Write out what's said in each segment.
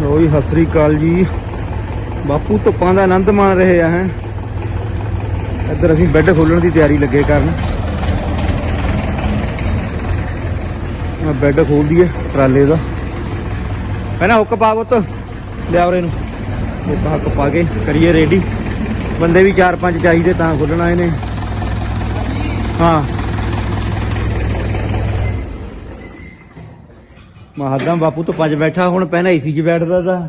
ਲੋ ਜੀ, ਸਤਿ ਸ੍ਰੀ ਅਕਾਲ ਜੀ। ਬਾਪੂ, ਧੁੱਪਾਂ ਦਾ ਆਨੰਦ ਮਾਣ ਰਹੇ ਆ, ਹੈ? ਇੱਧਰ ਅਸੀਂ ਬੈੱਡ ਖੋਲਣ ਦੀ ਤਿਆਰੀ ਲੱਗੇ ਕਰਨ। ਆ ਬੈੱਡ ਖੋਲ ਦਈਏ, ਟਰਾਲੇ ਦਾ। ਪਹਿਲਾਂ ਹੁੱਕ ਪਾ ਪੁੱਤ ਲਿਆ ਨੂੰ। ਹੁੱਕ ਹੱਕ ਪਾ ਕੇ ਕਰੀਏ ਰੈਡੀ ਬੰਦੇ ਵੀ 4-5 ਚਾਹੀਦੇ ਤਾਂ ਖੋਲਣਾ ਇਹਨੇ। ਹਾਂ। ਮਹਾਦਮ ਬਾਪੂ ਤੋਂ ਪੰਜ ਬੈਠਾ ਹੁਣ ਪਹਿਲਾਂ ਏਸੀ 'ਚ ਬੈਠਦਾ ਤਾਂ।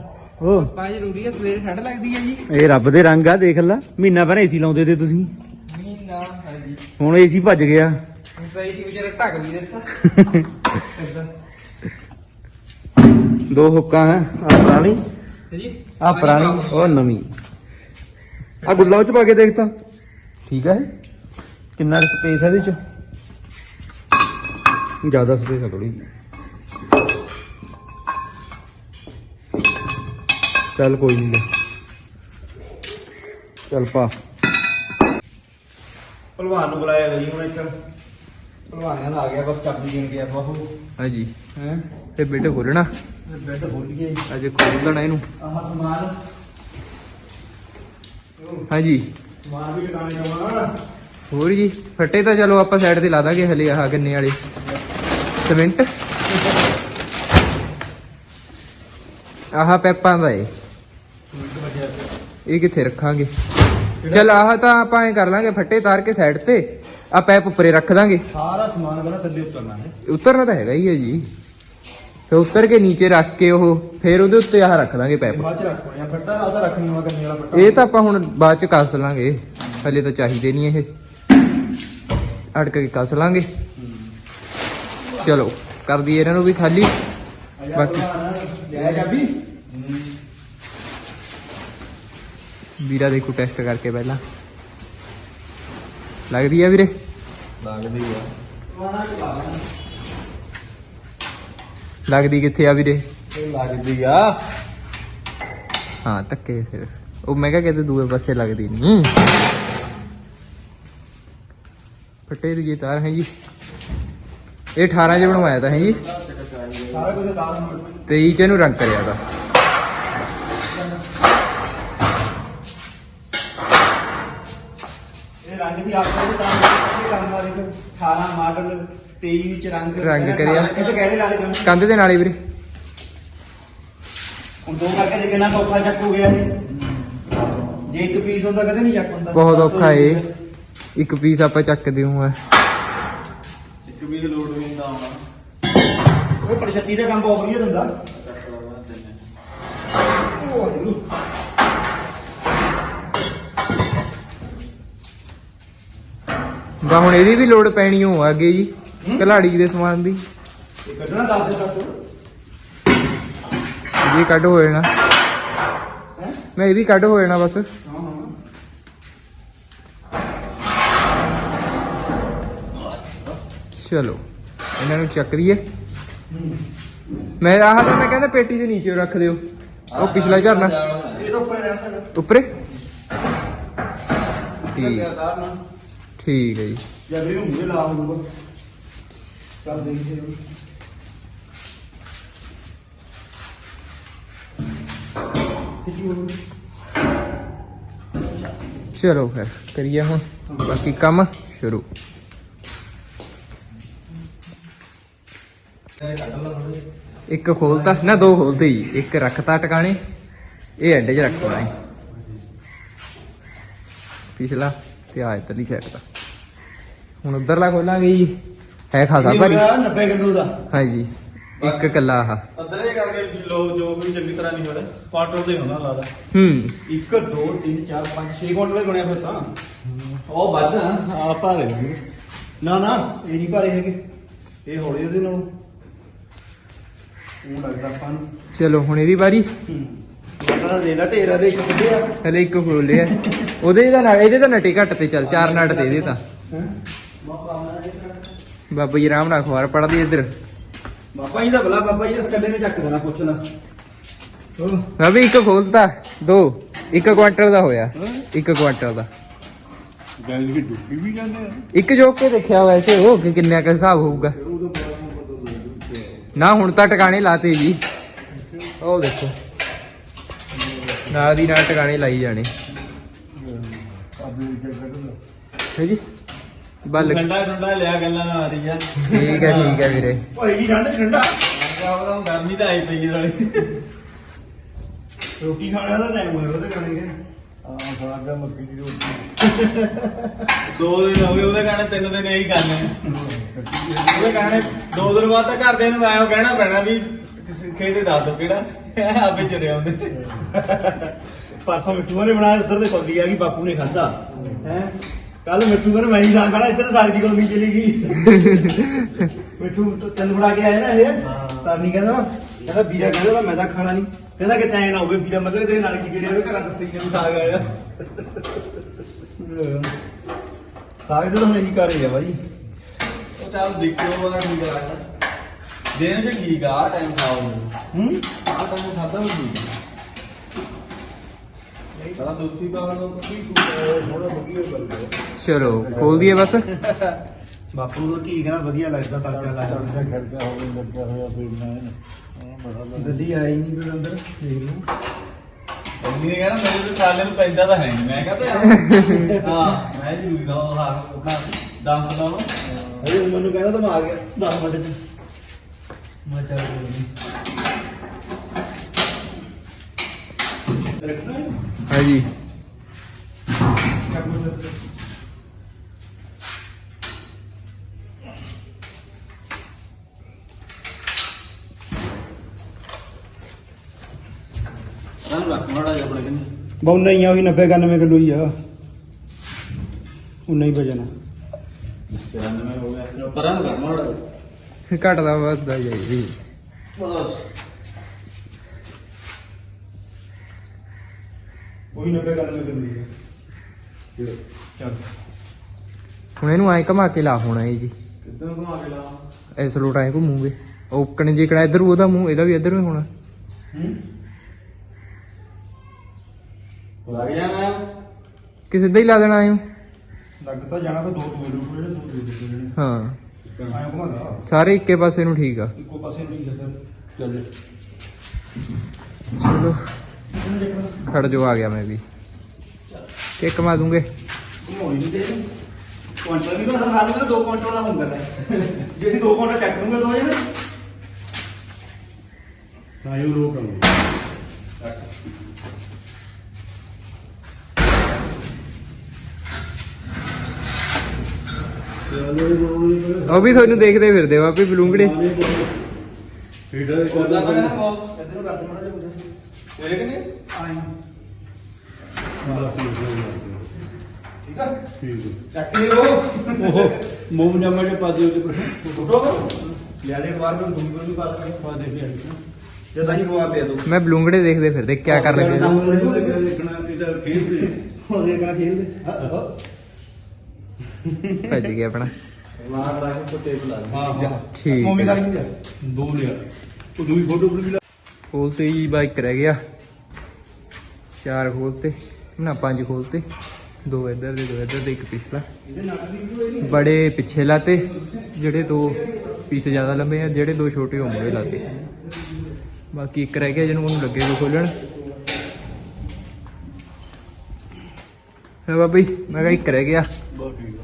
ਉਹ ਪਾ ਜ਼ਰੂਰੀ ਹੈ ਸਵੇਰੇ ਠੰਡ ਲੱਗਦੀ ਹੈ ਜੀ। ਇਹ ਰੱਬ ਦੇ ਰੰਗ ਆ ਦੇਖ ਲੈ। ਮਹੀਨਾ ਪਹਿਲਾਂ ਏਸੀ ਲਾਉਂਦੇ ਤੇ ਤੁਸੀਂ। ਮਹੀਨਾ ਹਾਂਜੀ। ਹੁਣ ਏਸੀ ਭੱਜ ਗਿਆ। ਹੁਣ ਤਾਂ ਇਸੇ ਵਿਚਾਰਾ ਢੱਕ ਵੀ ਦਿੱਤਾ। ਏਦਾਂ। ਦੋ ਹੁੱਕਾਂ ਹੈ ਆ ਪੁਰਾਣੀ। ਜੀ ਆ ਪੁਰਾਣੀ ਉਹ ਨਵੀਂ। ਆ ਗੁੱਲਾ ਚ ਪਾ ਕੇ ਦੇਖ ਤਾਂ। ਠੀਕ ਹੈ ਕਿੰਨਾ ਸਪੇਸ ਹੈ ਇਹਦੇ ਚ? ਜ਼ਿਆਦਾ ਸਪੇਸ ਹੈ ਥੋੜੀ ਚੱਲ ਕੋਈ ਨਹੀਂ ਚੱਲ ਪਾ। ਭਲਵਾਨ ਨੂੰ ਬੁਲਾਇਆ ਗਈ ਹੁਣ ਇੱਕ। ਭਲਵਾਨਾਂ ਦਾ ਆ ਗਿਆ ਬਸ ਚਾਬੀ ਦੇਣ ਗਿਆ ਬਾਹੂ ਹਾਂਜੀ। ਹੈ? ਤੇ ਬੈੱਡ ਖੋਲਣਾ ਬੈੱਡ ਖੋਲ ਗਏ ਅੱਜ ਖੋਲ ਦੇਣਾ ਇਹਨੂੰ। ਆਹ ਸਮਾਨ। ਹਾਂਜੀ। ਸਮਾਨ ਵੀ ਟਿਕਾਣੇ ਜਾਵਾਂ ਹੋਰ ਜੀ ਫੱਟੇ ਤਾਂ ਚਲੋ ਆਪਾਂ ਸਾਈਡ ਤੇ ਲਾ ਦਾਂਗੇ ਹਲੇ ਆਹ ਗੰਨੇ ਵਾਲੇ। ਸਿਮੈਂਟ? ਆਹ ਪੈਪਾਂ ਦਾ ਏ। ਇਹ ਕਿੱਥੇ ਰੱਖਾਂਗੇ? ਚਲ ਆਹ ਤਾਂ ਆਪਾਂ ਐ ਕਰ ਲਾਂਗੇ ਫੱਟੇ ਤਾਰ ਕੇ ਸਾਈਡ ਤੇ ਆ ਪੈਪ ਉੱਪਰੇ ਰੱਖ ਦਾਂਗੇ। ਸਾਰਾ ਸਮਾਨ ਪਹਿਲਾਂ ਥੱਲੇ ਉਤਰਨਾ ਹੈ। ਉਤਰਨਾ ਤਾਂ ਹੈਗਾ ਹੀ ਹੈ ਜੀ। ਫਿਰ ਉਤਰ ਕੇ ਨੀਚੇ ਰੱਖ ਕੇ ਉਹ ਫਿਰ ਉਹਦੇ ਉੱਤੇ ਆਹ ਰੱਖ ਦਾਂਗੇ ਪੈਪ ਬਾਅਦ ਚ ਰੱਖਣਾ ਫੱਟਾ ਆਦਾ ਰੱਖਣੀ ਵਾ ਕੰਨੇ ਵਾਲਾ ਫੱਟਾ। ਇਹ ਤਾਂ ਆਪਾਂ ਹੁਣ ਬਾਅਦ ਚ ਕੱਸ ਲਾਂਗੇ। ਹਲੇ ਤਾਂ ਚਾਹੀਦੇ ਨਹੀਂ ਇਹ। ਅੜਕ ਕੇ ਕੱਸ ਲਾਂਗੇ। ਚਲੋ ਕਰ ਦਈਏ ਇਹਨਾਂ ਨੂੰ ਵੀ ਖਾਲੀ। ਬਾਕੀ ਲੈ ਚਾਬੀ। ਵੀਰਾ ਦੇਖੋ ਟੈਸਟ ਕਰਕੇ ਪਹਿਲਾਂ। ਲੱਗਦੀ ਆ ਵੀਰੇ? ਲੱਗਦੀ ਆ। ਲੱਗਦੀ ਕਿੱਥੇ ਆ ਵੀਰੇ? ਲੱਗਦੀ ਆ। ਹਾਂ ਧੱਕੇ ਫਿਰ ਉਹ ਮੈਂ ਕਿਹਾ ਕਿਤੇ ਦੂਏ ਪਾਸੇ ਲੱਗਦੀ ਨਹੀਂ। ਫੱਟੇ ਦੀ ਤਾਰ ਹੈ ਜੀ। ਇਹ 18 ਚ ਬਣਵਾਇਆ ਤਾਂ ਹੈ ਜੀ। ਸਾਰਾ ਕੁਝ ਲਾ ਦਾਂ 23 ਚ ਇਹਨੂੰ ਰੰਗ ਕਰਿਆ ਤਾਂ ਇਹ ਰੰਗ ਸੀ ਆਪਣਾ ਵੀ ਤਾਂ ਇਹ ਕੰਮ ਵਾਲੇ ਕੋ 18 ਮਾਡਲ 23 ਵਿੱਚ ਰੰਗ ਰੰਗ ਕਰਿਆ। ਇਹ ਤਾਂ ਕਹਿਣੇ ਲਾਲੇ ਕੰਮ ਕੰਧ ਦੇ ਨਾਲ ਵੀਰੇ। ਹੁਣ ਦੋ ਕਰਕੇ ਜੇ ਕਿੰਨਾ ਸੌਖਾ ਚੱਕ ਹੋ ਗਿਆ ਇਹ। ਜੇ ਇੱਕ ਪੀਸ ਹੁੰਦਾ ਕਦੇ ਨਹੀਂ ਚੱਕ ਹੁੰਦਾ। ਬਹੁਤ ਔਖਾ ਏ ਇੱਕ ਪੀਸ ਆਪਾਂ ਚੱਕਦੇ ਹਾਂ ਇੱਕ ਵੀ ਲੋਡ ਵੀ ਹੁੰਦਾ ਆਉਣਾ। ਉਹ ਪਰਛੱਤੀ ਦਾ ਕੰਮ ਬਹੁਤ ਵਧੀਆ ਦਿੰਦਾ। ਉਹ ਗਾ ਹੁਣ ਇਹਦੀ ਵੀ ਲੋੜ ਪੈਣੀ ਹੋ ਅੱਗੇ ਜੀ ਕਲਾੜੀ ਦੇ ਸਮਾਨ ਦੀ। ਇਹ ਕੱਢਣਾ ਦੱਸ ਦੇ ਸੱਤ। ਇਹ ਕੱਢ ਹੋ ਜਾਣਾ। ਮੈਂ ਇਹ ਵੀ ਕੱਢ ਹੋ ਜਾਣਾ ਬਸ। ਚਲੋ ਇਹਨਾਂ ਨੂੰ ਚੱਕ ਦਈਏ। ਮੈਂ ਆਹ ਤਾਂ ਮੈਂ ਕਹਿੰਦਾ ਪੇਟੀ ਦੇ ਨੀਚੇ ਰੱਖ ਦਿਓ। ਉਹ ਪਿਛਲਾ ਝਰਨਾ। ਇਹ ਤਾਂ ਉੱਪਰ ਰਹਿ ਸਕਦਾ। ਉੱਪਰੇ? ਠੀਕ ਠੀਕ ਹੈ ਜੀ। ਜਦ ਵੀ ਮੂਹਰੇ ਲਾ ਹੋਊਗਾ ਕਰ ਦੇਈਏ ਚਲੋ ਫਿਰ ਕਰੀਏ ਹੁਣ। ਬਾਕੀ ਕੰਮ ਸ਼ੁਰੂ। ਇੱਕ ਖੋਲਤਾ ਨਾ ਦੋ ਖੋਲਤੇ ਜੀ। ਇੱਕ ਰੱਖਤਾ ਟਿਕਾਣੇ ਇਹ ਐਂਡ 'ਚ ਰੱਖਣਾ ਹੈ ਪਿਛਲਾ। ਤੇ ਆ ਇਧਰਲੀ ਸਾਈਡ ਦਾ ਹੁਣ ਉਧਰਲਾ ਖੋਲਾਂਗੇ ਜੀ। ਹੈ ਖਾਸਾ ਭਾਰੀ। 90 ਕਿਲੋ ਦਾ। ਹਾਂਜੀ ਇੱਕ ਕੱਲਾ ਆਹ। ਅੰਦਰ ਇਹ ਕਰਕੇ ਲੋਕ ਜੋ ਵੀ ਚੰਗੀ ਤਰ੍ਹਾਂ ਨਹੀਂ ਹੋਣਾ ਕੁਆਟਰ ਦੇ ਹੁੰਦਾ ਲੱਗਦਾ ਹੂੰ। 1 2 3 4 5 6 ਕੁਆਟਰ ਦੇ ਬਣਿਆ ਫਿਰ ਤਾਂ। ਉਹ ਵੱਧ ਆ। ਭਾਰੇ ਨੇ। ਨਾ ਨਾ ਇਹ ਨਹੀਂ ਭਾਰੇ ਹੈਗੇ। ਇਹ ਹੌਲੀ ਉਹਦੇ ਨਾਲੋਂ। ਉਹ ਲੱਗਦਾ ਆਪਾਂ ਨੂੰ ਚਲੋ ਹੁਣ ਇਹਦੀ ਵਾਰੀ। ਦੇ ਦੇ ਇੱਕ ਕੱਢਿਆ ਹਲੇ ਇੱਕ ਖੋਲਿਆ ਉਹਦੇ ਦਾ ਨਾਲ ਇਹਦੇ ਤਾਂ ਨਟੇ ਘੱਟ ਤੇ ਚੱਲ ਚਾਰ ਨਟ ਤੇ ਇਹਦੇ ਤਾਂ। ਬਾਬਾ ਜੀ ਰਾਮ ਨਾਲ ਅਖਬਾਰ ਪੜਦੀ ਇੱਧਰ। ਬਾਬਾ ਜੀ ਦਾ ਭਲਾ ਬਾਬਾ ਜੀ ਦਾ ਸਕੱਲੇ ਨੂੰ ਚੱਕ ਦੇਣਾ ਪੁੱਛ ਲਾ। ਉਹ ਮੈਂ ਵੀ ਇੱਕ ਖੋਲਤਾ ਦੋ। ਇੱਕ ਕੁਆਂਟਲ ਦਾ ਹੋਇਆ। ਇੱਕ ਕੁਆਂਟਲ ਦਾ। ਗੱਲ ਕੀ ਡੁੱਬੀ ਵੀ ਜਾਂਦੇ ਆ। ਇੱਕ ਜੋਕ ਕੇ ਦੇਖਿਆ ਵੈਸੇ ਉਹ ਕਿ ਕਿੰਨਾ ਕੁ ਹਿਸਾਬ ਹੋਊਗਾ। ਨਾ ਹੁਣ ਤਾਂ ਟਿਕਾਣੇ ਲਾਤੇ ਜੀ। ਉਹ ਦੇਖੋ। ਨਾਲ ਦੀ ਨਾਲ ਟਿਕਾਣੇ ਲਾਈ ਜਾਣੇ। ਹੈ ਜੀ? ਬੱਲ। ਠੰਡਾ ਠੰਡਾ ਲਿਆ ਗੱਲਾਂ ਆ ਰਹੀ ਆ। ਠੀਕ ਹੈ ਠੀਕ ਹੈ ਵੀਰੇ। ਓਏ ਜੀ ਠੰਡਾ ਠੰਡਾ। ਉਹਦਾ ਗਰਮੀ ਤਾਂ ਆਈ ਪਈ ਨਾਲੇ ਰੋਟੀ ਖਾਣੇ ਦਾ ਟਾਈਮ ਹੋਇਆ ਉਹਦੇ ਖਾਣੇ ਕੇ। ਆ ਸਾਡਾ ਮੱਕੀ ਦੀ ਰੋਟੀ। ਦੋ ਦਿਨ ਹੋ ਗਏ ਉਹਦੇ ਗਾਣੇ ਤਿੰਨ ਦਿਨ ਇਹੀ ਕਰਨੇ ਉਹਦੇ ਗਾਣੇ ਦੋ ਦਿਨ ਬਾਅਦ ਤਾਂ ਘਰਦਿਆਂ ਨੂੰ ਆਇਓ ਕਹਿਣਾ ਪੈਣਾ ਵੀ ਕਿਸੇ ਖੇਤੇ ਦੱਸ ਦੋ ਕਿਹੜਾ? ਆਪੇ ਚਰੇ ਆਉਂਦੇ। ਪਰਸੋਂ ਮਿੱਠੂ ਨੇ ਬਣਾਇਆ ਇੱਧਰ ਦੇ ਕੌਲੀ ਆ ਗਈ ਬਾਪੂ ਨੇ ਖਾਦਾ ਹੈ? ਕੱਲ ਮਿੱਠੂ ਕਹਿੰਦਾ ਮੈਂ ਹੀ ਸਾਗ ਖਾਣਾ ਇੱਧਰ ਸਾਗ ਦੀ ਕੌਲੀ ਚਲੀ ਗਈ। ਮਿੱਠੂ ਤਾਂ ਤੈਨੂੰ ਬਣਾ ਕੇ ਆਇਆ ਨਾ ਇਹ। ਤਰਨੀ ਕਹਿੰਦਾ ਕਹਿੰਦਾ ਵੀਰਾ ਕਹਿੰਦਾ ਮੈਂ ਤਾਂ ਖਾਣਾ ਨਹੀਂ। ਕਹਿੰਦਾ ਕਿ ਤੈਂ ਨਾ ਹੋਵੇ ਵੀਰਾ ਮਤਲਬ ਤੇਰੇ ਨਾਲ ਕੀ ਕਰਿਆ ਹੋਵੇ ਘਰਾਂ ਦੱਸੀ ਨੇ ਵੀ ਸਾਗ ਆਇਆ। ਸਾਗ ਤੇ ਤਾਂ ਹੁਣ ਇਹੀ ਕਰ ਰਿਹਾ ਬਾਈ। ਉਹ ਚੱਲ ਦੇਖਿਓ ਉਹਦਾ ਠੀਕ ਆ ਦਿਨ ਚ ਠੀਕ ਆ ਟਾਈਮ ਖਾਓ ਹੂੰ? ਆ ਟਾਈਮ ਖਾਦਾ ਵੀ ਠੀਕ ਬੜਾ ਸੁਸਤੀ ਪਾਉਣ ਤੋਂ ਕੀ ਥੋੜਾ ਵਧੀਆ ਲਿਆ ਚਲੋ ਖੋਲ ਦਈਏ ਬਸ। ਬਾਪੂ ਦਾ ਕੀ ਕਹਿੰਦਾ ਵਧੀਆ ਲੱਗਦਾ ਤੜਕਾ ਲਾਇਆ। ਹੋਇਆ। ਖੜਕਾ ਹੋਵੇ ਲੱਗਾ ਹੋਇਆ ਕੋਈ ਨਾ ਗੱਡੀ ਆਈ ਨਹੀਂ ਫਿਰ ਅੰਦਰ। ਦੇਖ ਲਓ ਮੰਮੀ ਨੇ ਕਹਿਣਾ ਮੇਰੇ ਤੇ ਚਾਲੇ ਨੂੰ ਪੈਂਦਾ ਤਾਂ ਹੈ ਨਹੀਂ ਮੈਂ ਕਹਤਾ ਹਾਂ। ਮੈਂ ਜੀ ਦਾ ਹਾਂ ਦਮ ਦਾ ਉਹ ਮੈਨੂੰ ਕਹਿੰਦਾ ਤਾਂ ਮੈਂ ਆ ਗਿਆ 10 ਮਿੰਟ ਚ। ਮੈਂ ਚੱਲ ਕੋਈ ਨਹੀਂ ਰੱਖਣਾ ਹੈ? ਹਾਂਜੀ। ਨਾ ਰੱਖ ਮੜਾ ਜਿਹਾ ਆਪਣੇ ਕਿੰਨੇ। ਬਹੁਤ ਨਹੀਂ ਆ ਉਹੀ 90 91 ਕਿਲੋ ਹੀ ਆ। ਉਨਾ ਹੀ ਵਜਨ ਆ। 94 ਹੋ ਗਿਆ। ਪਰਾਂ ਨੂੰ ਕਰ ਮੜਾ ਘਟਦਾ ਵੱਧਦਾ ਜਾਈ ਬਸ। ਉਹੀ 90 91 ਕਿਲੋ ਹੀ। ਆ ਚੱਲ। ਹੁਣ ਇਹਨੂੰ ਐਂ ਘਮਾ ਕੇ ਲਾ ਹੋਣਾ ਇਹ ਜੀ। ਕਿੱਦਾਂ ਘੁਮਾ ਕੇ ਲਾ? ਇਸ ਲੋਟ ਐਂ ਘੁੰਮੂਗੇ। ਔਕਣ ਜੇ ਕਿਹੜਾ ਇੱਧਰ ਉਹਦਾ ਮੂੰਹ ਇਹਦਾ ਵੀ ਇੱਧਰ ਹੀ ਹੋਣਾ। ਹੂੰ? ਲੱਗ ਜਾਣਾ ਕਿ ਸਿੱਧਾ ਹੀ ਲਾ ਦੇਣਾ ਐਂ। ਲੱਗ ਤਾਂ ਜਾਣਾ ਪਰ ਦੋ ਦੋ ਲੋਕ ਜਿਹੜੇ ਦੋ ਦੋ ਜਿਹੜੇ ਹਾਂ। ਸਾਰੇ ਇੱਕੇ ਪਾਸੇ ਨੂੰ ਠੀਕ ਆ। ਇੱਕੋ ਪਾਸੇ ਨੂੰ ਹੀ ਆ ਸਰ। ਚੱਲ। ਚਲੋ। ਖੜ ਜੋ ਆ ਗਿਆ ਮੈਂ ਵੀ। ਕਿੱਕ ਮਾ ਦੂੰਗੇ? ਘੁਮਾਉਣੀ ਨਹੀਂ ਦੇ। ਕੁਆਂਟਲ ਵੀ ਤਾਂ ਸਾਨੂੰ ਕਹਿੰਦਾ 2 ਕੁਆਂਟਲ ਦਾ ਹੁੰਦਾ ਹੈ। ਜੇ ਅਸੀਂ 2 ਕੁਆਂਟਲ ਚੱਕ ਲੂਗੇ ਦੋ ਜਣੇ। ਹਾਂ ਇਹ ਲੋਕ ਉਹ ਵੀ ਤੁਹਾਨੂੰ ਦੇਖਦੇ ਫਿਰਦੇ ਵਾਪੀ ਬਲੂੰਗੜੇ ਫੀਡਰ ਉਹਦਾ ਕਹਿੰਦਾ ਕੋਲ ਇਧਰੋਂ ਕਰ ਦੇ ਮੜਾ ਜਿਹਾ ਤੇਰੇ ਕਿ ਨਹੀਂ ਆਈ ਠੀਕ ਆ ਠੀਕ ਚੱਕ ਲਿਓ ਉਹ ਮੂੰਹ ਜਮਾ ਕੇ ਪਾ ਦਿਓ ਤੇ ਕੁਛ ਫੋਟੋ ਲਿਆ ਦੇ ਅਖਬਾਰ ਵਿੱਚ ਤੁਮ ਵੀ ਪਾ ਦੇ ਪਾ ਦੇ ਕੇ ਜੇ ਤਾਂ ਹੀ ਅਖਬਾਰ ਲਿਆ ਦੋ ਮੈਂ ਬਲੂੰਗੜੇ ਦੇਖਦੇ ਫਿਰਦੇ, ਕਿਆ ਕਰ ਲੱਗੇ ਸੀ। ਲਿਖਣਾ ਇਹਦਾ ਖੇਡ ਦੇ ਉਹਦੇ ਕਨਾ ਖੇਲਦੇ ਹਾਂ। ਭੱਜ ਗਿਆ ਆਪਣਾ। ਮਾਰ ਲਾ ਕੇ ਟੇਪ ਲਾ ਹਾਂ ਹਾਂ। ਠੀਕ ਮੋਮੀ ਹੈ। ਕਰ ਨਹੀਂ ਦੋ ਲਿਆ ਉਹ ਦੂਈ ਫੋਟੋ ਵੀ ਲਾ। ਖੋਲ ਤੇ ਜੀ ਬਾਈਕ ਰਹਿ ਗਿਆ। ਚਾਰ ਖੋਲ ਤੇ। ਨਾ ਪੰਜ ਖੋਲ ਤੇ। ਦੋ ਇੱਧਰ ਦੇ ਦੋ ਇੱਧਰ ਦੇ ਇੱਕ ਪਿਛਲਾ। ਬੜੇ ਪਿੱਛੇ ਲਾਤੇ। ਜਿਹੜੇ ਦੋ ਪੀਸ ਜ਼ਿਆਦਾ ਲੰਬੇ ਆ ਜਿਹੜੇ ਦੋ ਛੋਟੇ ਉਹ ਮੂਹਰੇ ਲਾਤੇ। ਬਾਕੀ ਇੱਕ ਰਹਿ ਗਿਆ ਜਿਹਨੂੰ ਉਹਨੂੰ ਲੱਗੇ ਕੋ ਖੋਲਣ। ਹੈ ਬਾਬੀ ਮੈਂ ਕਿਹਾ ਇੱਕ ਰਹਿ ਗਿਆ। ਬਹੁਤ ਠੀਕ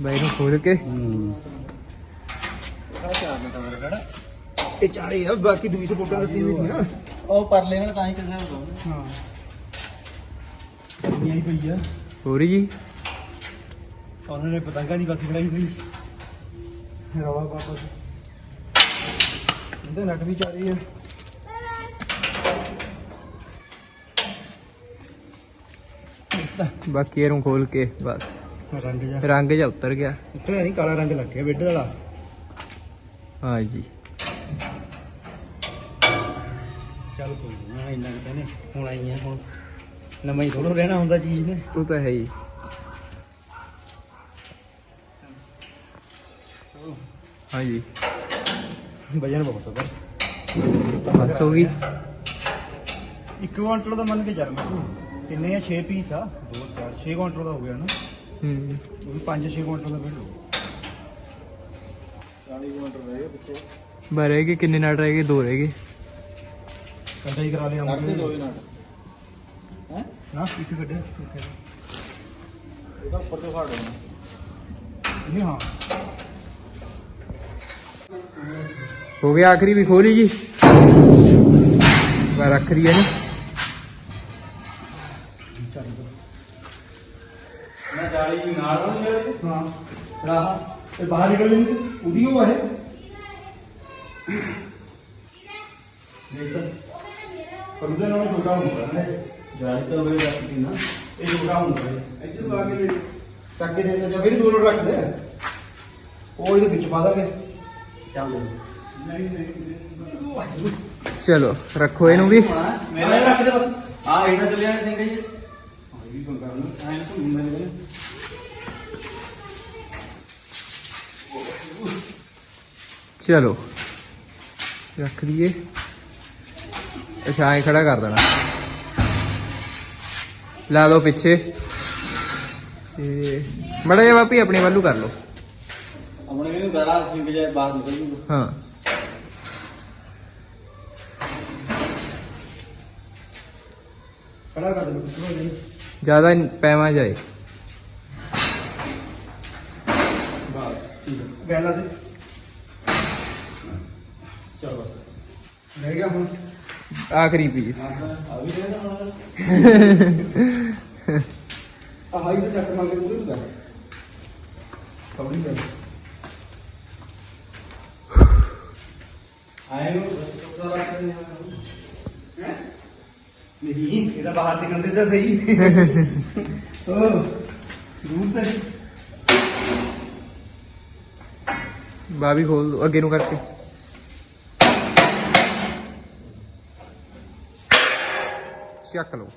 ਬਾਈ ਨੂੰ ਖੋਲ ਕੇ। ਹੂੰ। ਇਹ ਚਾਰੇ ਆ ਬਾਕੀ ਦੂਜੀ ਸਪੋਰਟਾਂ ਦਿੱਤੀ ਵੀ ਥੀਆਂ। ਉਹ ਪਰਲੇ ਨਾਲ ਤਾਂ ਹੀ ਕਿਸੇ ਨੂੰ ਹਾਂ। ਇਹ ਹੀ ਪਈ ਆ। ਹੋਰ ਜੀ। ਉਹਨਾਂ ਨੇ ਪਤੰਗਾਂ ਦੀ ਕਾਸੀ ਬਣਾਈ ਹੋਈ। ਰਵਾ ਪਾਪਾ ਇਹਦੇ ਨਟ ਵੀ ਚਾਰੇ ਆ। ਬਾਕੀ ਇਹਨੂੰ ਖੋਲ ਕੇ ਬਸ। ਰੰਗ ਜਾ ਰੰਗ ਉਤਰ ਗਿਆ। ਉੱਤੇ ਨਹੀਂ ਕਾਲਾ ਰੰਗ ਲੱਗ ਗਿਆ ਬੈੱਡ ਵਾਲਾ। ਹਾਂ ਜੀ। ਚੱਲ ਕੋਈ ਨਾ ਇੰਨਾ ਕਿ ਕਹਿੰਦੇ ਹੁਣ ਆਈ ਆ ਹੁਣ ਨਵਾਂ ਹੀ ਥੋੜਾ ਰਹਿਣਾ ਹੁੰਦਾ ਚੀਜ਼ ਨੇ। ਉਹ ਤਾਂ ਹੈ ਹੀ। ਹਾਂ ਜੀ। ਵਜਨ ਬਹੁਤ ਆ। ਬਸ ਹੋ ਗਈ। ਇੱਕ ਕੁਆਂਟਲ ਦਾ ਮੰਨ ਕੇ ਚੱਲ ਮੈਂ ਕਿੰਨੇ ਆ? 6 ਪੀਸ ਆ। 2 4 6 ਕੁਆਂਟਲ ਦਾ ਹੋ ਗਿਆ ਨਾ। ਹੂੰ ਉਹ ਵੀ 5 6 ਕੁਆਂਟਲ ਦਾ ਬੈੱਡ ਹੋ 40 ਮਿੰਟ ਰਹਿ ਗਏ ਪਿੱਛੇ ਬਸ ਰਹਿ ਗਏ ਕਿੰਨੇ ਨਾਟ ਰਹਿ ਗਏ ਦੋ ਰਹਿ ਗਏ ਕੰਡਾ ਹੀ ਕਰਾ ਲਿਆ ਕਰਦੇ ਦੋ ਹੀ ਨਾਲ ਨਾ ਇੱਥੇ ਕੱਢਿਆ ਇਹਦਾ ਉੱਪਰ ਤੋਂ ਫੜ ਦੇਣਾ ਨਹੀਂ ਹਾਂ ਹੋ ਗਿਆ ਆਖਰੀ ਵੀ ਖੋਲੀ ਜੀ ਬਾ ਰੱਖ ਰਹੀ ਹੈ ਰਾਹ ਤੇ ਬਾਹਰ ਨਿਕਲ ਜਾਂਦੀ ਉਹਦੀ ਉਹ ਹੈ ਦੇਖ ਤਾਂ ਪਰ ਉਹਦੇ ਨਾਲੋਂ ਛੋਟਾ ਹੁੰਦਾ ਹੈ ਜਾਲੀ ਤਾਂ ਉਹ ਰੱਖਦੀ ਨਾ। ਇਹ ਛੋਟਾ ਹੁੰਦਾ ਹੈ ਇੱਧਰ ਆ ਕੇ ਚੱਕ ਕੇ ਦੇ ਦੇ ਜਾਂ ਫਿਰ ਦੋ ਲੋਟ ਰੱਖ ਦੇ। ਉਹ ਇਹਦੇ ਵਿੱਚ ਪਾ ਦਾਂਗੇ। ਚੱਲ ਨਹੀਂ ਨਹੀਂ ਚਲੋ ਰੱਖੋ ਇਹਨੂੰ ਵੀ। ਮੇਰਾ ਰੱਖ ਦੇ ਬਸ। ਆ ਇਹਨਾਂ ਚੱਲਿਆ ਚੰਗਾ ਜੀ ਹਾਂ। ਵੀ ਪੰਗਾ ਨਾ। ਐਂ ਤਾਂ ਘੁੰਮਣ ਦੇ ਚਲੋ। ਰੱਖ ਦਈਏ। ਅੱਛਾ ਐਂ ਖੜਾ ਕਰ ਦੇਣਾ। ਲਾ ਲਓ ਪਿੱਛੇ। ਤੇ ਮੜਾ ਜਿਹਾ ਵਾਪੀ ਆਪਣੇ ਵੱਲੋਂ ਕਰ ਲਓ। ਆਪਣੇ ਵੀ ਗਰਾ ਸਿੰਘ ਜੇ ਬਾਹਰ ਨਿਕਲ ਜੂਗਾ। ਹਾਂ। ਖੜਾ ਕਰ ਦੇ ਜ਼ਿਆਦਾ ਪੈਵਾ ਜਾਏ। ਬਸ ਠੀਕ ਹੈ। ਗੈਲਾ ਦੇ। ਗਿਆ ਹੁਣ ਆਖਰੀ ਪੀਸ ਆ ਵੀ ਰਹਿੰਦਾ ਹੁਣ ਆ ਹਾਈ ਤੇ ਸੈੱਟ ਮੰਗੇ ਪੂਰੀ ਹੁੰਦਾ ਕਬੜੀ ਕਰ ਆਏ ਨੂੰ ਉੱਤਰ ਰੱਖ ਦਿੰਦੇ ਹੈ। ਨਹੀਂ ਇਹਦਾ ਬਾਹਰ ਨਿਕਲਣ ਦੇ ਤਾਂ ਸਹੀ। ਉਹ ਦੂਰ ਤੇ ਬਾਬੀ ਖੋਲ ਦੋ ਅੱਗੇ ਨੂੰ ਕਰਕੇ। ਚੱਕ ਲਓ।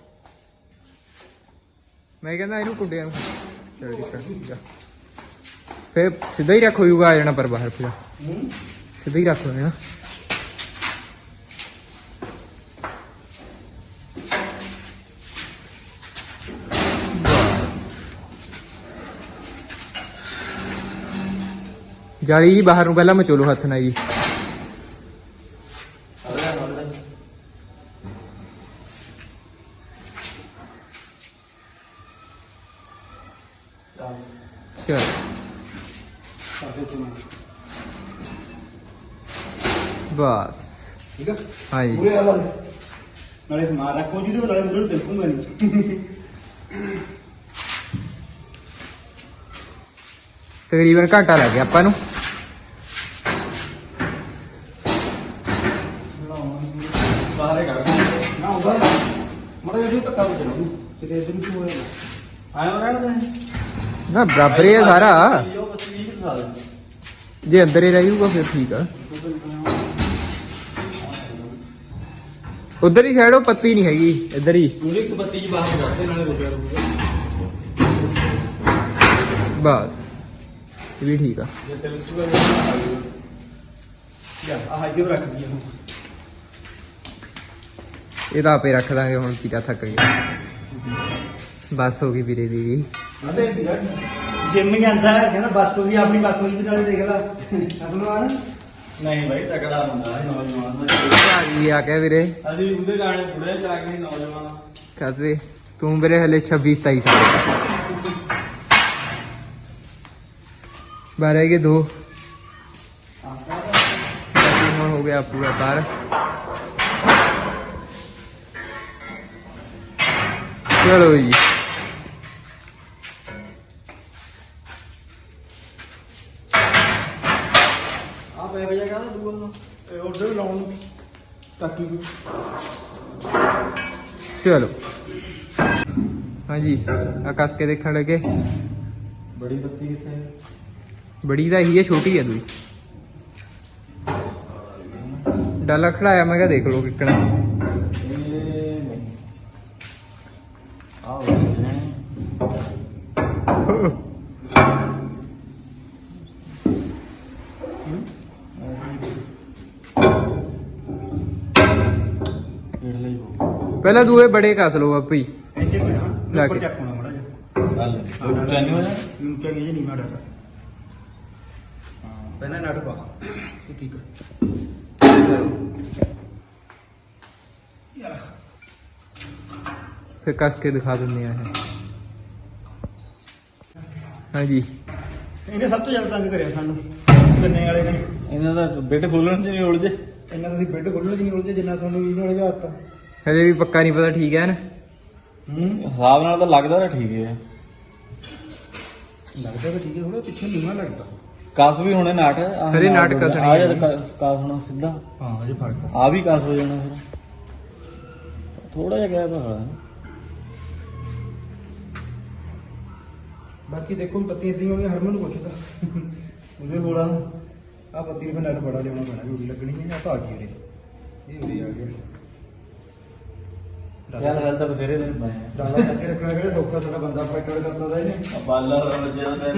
ਮੈਂ ਕਹਿੰਦਾ ਇਹਨੂੰ ਕੁੱਡਿਆਂ ਨੂੰ ਚੱਲ ਠੀਕ ਆ, ਠੀਕ ਆ। ਫੇਰ ਸਿੱਧਾ ਹੀ ਰੱਖੋ ਯੂਗਾ ਆ ਜਾਣਾ ਪਰ ਬਾਹਰ ਫਿਰ। ਸਿੱਧਾ ਹੀ ਰੱਖ ਲਓ ਨਾ ਜਾਲੀ ਜੀ ਬਾਹਰ ਨੂੰ ਪਹਿਲਾਂ ਮਚੋਲੋ ਹੱਥ ਨਾਲ ਜੀ। ਤਕਰੀਬਨ ਘੰਟਾ ਲੱਗ ਗਿਆ ਆਪਾਂ ਨੂੰ। ਬਾਹਰੇ ਕਰ ਨਾ ਹੁੰਦਾ ਮੜਾ ਜਿਹਾ ਧੱਕਾ ਹੋ ਜਾਣਾ ਉਹਨੂੰ ਕਿਤੇ ਇਧਰ ਨੂੰ ਹੋਏ ਨਾ ਆਏ ਉਹਨਾਂ ਨੇ ਨਾ ਬਰਾਬਰ ਹੀ ਸਾਰਾ। ਉਹ 25 ਰੁਪਏ ਸਾਲ ਜੇ ਅੰਦਰ ਹੀ ਰਹਿ ਜਾਊਗਾ ਫਿਰ ਠੀਕ ਆ। ਉਧਰ ਹੀ ਸਾਈਡ ਉਹ ਪੱਤੀ ਨਹੀਂ ਹੈਗੀ ਇੱਧਰ ਹੀ। ਪੂਰੀ ਇੱਕ ਬੱਤੀ ਜੀ ਬਾਹਰ ਕਰਦੇ ਨਾਲੇ ਰੁਕਿਆ ਰਹੂਗਾ ਬਸ। ਇਹ ਵੀ ਠੀਕ ਆ। ਜੇ ਤੇ ਵਿੱਚ ਆ ਰੱਖ ਦਈਏ ਹੁਣ ਇਹ ਤਾਂ ਆਪੇ ਰੱਖ ਦਾਂਗੇ ਹੁਣ ਕੀੜਾ ਥੱਕ ਗਿਆ। ਬਸ ਹੋ ਗਈ ਵੀਰੇ ਦੀ। ਵੀ ਕਹਿੰਦੇ ਵੀਰਾ ਜਿੰਮ ਜਾਂਦਾ ਹੈ ਕਹਿੰਦਾ ਬੱਸ ਹੋ ਗਈ ਆਪਣੀ ਬੱਸ ਹੋ ਗਈ ਨਾਲੇ ਦੇਖ ਲੈ ਆਪਣਾ ਨਹੀਂ ਭਾਈ ਤਕੜਾ ਬੰਦਾ ਹੈ ਨੌਜਵਾਨ ਆ ਗਈ ਆ ਕੇ ਵੀਰੇ। ਅਜੀ ਉਹਦੇ ਗਾਣੇ ਬੁੜੇ ਚਲਾ ਕੇ ਨੌਜਵਾਨ। ਕਹਤੇ ਤੂੰ ਵੀਰੇ ਹਲੇ 26 27 ਸਾਲ ਦਾ। ਬਾਰੇ ਕੇ ਦੋ। ਬਾਕੀ ਹੁਣ ਹੋ ਗਿਆ ਪੂਰਾ ਤਾਰ। ਚਲੋ ਜੀ। ਆ ਪੈ ਭਜਾ ਕਹਦਾ ਦੂਆ ਨੂੰ? ਇਹ ਉਧਰ ਲਾਉਣ ਨੂੰ। ਟਾਕੀ ਨੂੰ ਚਲੋ। ਹਾਂਜੀ ਆ ਕੱਸ ਕੇ ਦੇਖਣ ਲੱਗੇ। ਬੜੀ ਬੱਤੀ ਕਿੱਥੇ ਹੈ ਬੜੀ ਦਾ ਹੀ ਹੈ ਛੋਟੀ ਹੈ ਦੂਈ। ਡਾਲਾ ਖੜਾਇਆ ਮੈਂ ਕਿਹਾ ਦੇਖ ਲਓ ਕਿੱਕਣਾ। ਇਹ ਇਹ ਪਹਿਲਾਂ ਦੂਏ ਬੜੇ ਕੱਸ ਲਓ ਆਪੇ ਹੀ। ਇੱਥੇ ਕੋਈ ਨਾ ਲਾ ਕੇ। ਚੱਕ ਹੋਣਾ ਮੜਾ ਜਾ ਗੱਲ ਚਾਨੀ ਹੋ ਜਾ ਨੂੰ ਚੰਗੀ ਜਿਹੀ ਨਹੀਂ ਮਾੜਾ ਪਹਿਲਾਂ ਨਟ ਪਾ। ਠੀਕ ਹੈ ਯਾਰ। ਫਿਰ ਕੱਸ ਕੇ ਦਿਖਾ ਦਿੰਦੇ ਆ ਇਹ। ਹਾਂਜੀ। ਇਹਨੇ ਸਭ ਤੋਂ ਜ਼ਿਆਦਾ ਤੰਗ ਕਰਿਆ ਸਾਨੂੰ। ਕੰਨੇ ਵਾਲੇ ਨੇ। ਇਹਨਾਂ ਦਾ ਬੈੱਡ ਖੋਲਣ ਚ ਨਹੀਂ ਉਲਝੇ। ਇੰਨਾ ਤਾਂ ਅਸੀਂ ਬੈੱਡ ਖੋਲਣ ਚ ਨਹੀਂ ਉਲਝੇ ਜਿੰਨਾ ਸਾਨੂੰ ਇਹਨੇ ਉਲਝਾਤਾ ਹਜੇ ਵੀ ਪੱਕਾ ਨਹੀਂ ਪਤਾ ਠੀਕ ਹੈ ਨਾ? ਹੂੰ। ਹਿਸਾਬ ਨਾਲ ਤਾਂ ਲੱਗਦਾ ਤਾਂ ਠੀਕ ਹੈ। ਲੱਗਦਾ ਤਾਂ ਠੀਕ ਹੈ ਥੋੜਾ ਪਿੱਛੇ ਨੀਵਾ ਲੱਗਦਾ। ਕਾਸ ਵੀ ਹੋਣੇ ਨਾਟ ਆਹ ਹਰੇ ਨਾਟ ਕੱਸਣੇ ਆ ਜਦ ਕਾਸ ਹੋਣਾ ਸਿੱਧਾ। ਹਾਂ ਅਜੇ ਫ਼ਰਕ ਆ। ਵੀ ਕਾਸ ਹੋ ਜਾਣਾ ਫਿਰ। ਥੋੜਾ ਜਿਹਾ ਗੈਪ ਹੋਣਾ ਬਾਕੀ ਦੇਖੋ ਵੀ ਪੱਤੀਆਂ ਇਦਾਂ ਹੋਣੀਆਂ ਹਰਮਨ ਨੂੰ ਪੁੱਛਦਾ ਉਹਦੇ ਕੋਲ ਆ ਆਹ ਪੱਤੀ ਨੂੰ ਫਿਰ ਨੈਟ ਬੜਾ ਲਿਆਉਣਾ ਪੈਣਾ ਉਹਦੀ ਲੱਗਣੀ ਹੈ ਆ ਤਾਂ ਆ ਗਈ ਉਰੇ ਇਹ ਉਰੇ ਆ ਗਿਆ। ਚੱਲ ਹਾਲ ਤਾਂ ਬਥੇਰੇ ਦਿਨ ਪਏ ਆ। ਡਾਲਾ ਕਰਕੇ ਰੱਖਣਾ ਕਿਹੜਾ ਸੌਖਾ ਸਾਡਾ ਬੰਦਾ ਪੈਟਰ ਕਰਦਾ ਦਾ ਇਹਨੇ। ਬਾਲਾ ਦਾ ਵੱਜਿਆ ਤਾਂ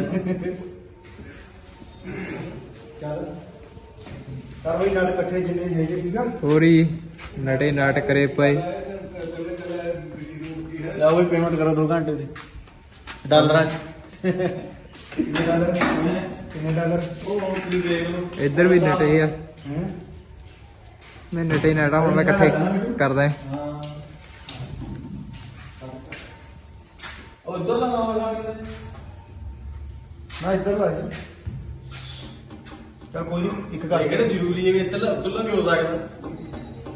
ਚੱਲ। ਤਾਂ ਵੀ ਨਾਲ ਇਕੱਠੇ ਜਿੰਨੇ ਹੈਗੇ ਠੀਕ ਆ? ਹੋਰ ਹੀ ਨਟੇ ਨਾਟ ਕਰੇ ਪਏ। ਲਿਆਓ ਵੀ ਪੇਮੈਂਟ ਕਰੋ 2 ਘੰਟੇ ਦੀ। ਡਾਲਰਾਂ ਚ। ਕਿੰਨੇ ਡਾਲਰ? ਕਿੰਨੇ ਡਾਲਰ? ਉਹ ਦੇਖ ਲਓ। ਇੱਧਰ ਵੀ ਨਟੇ ਆ। ਮੈਂ ਨਟੇ ਨਾਟਾ ਹੁਣ ਮੈਂ ਇਕੱਠੇ ਕਰਦਾ ਹਾਂ। ਉਧਰ ਲਾ ਨਾ ਇੱਧਰ ਲਾ ਜੀ ਚੱਲ ਕੋਈ ਨਹੀਂ ਇੱਕ ਗੱਲ ਕਿਹੜਾ ਜ਼ਰੂਰੀ ਹੈ ਵੀ ਇੱਧਰ ਉਧਰ ਵੀ ਹੋ ਸਕਦਾ।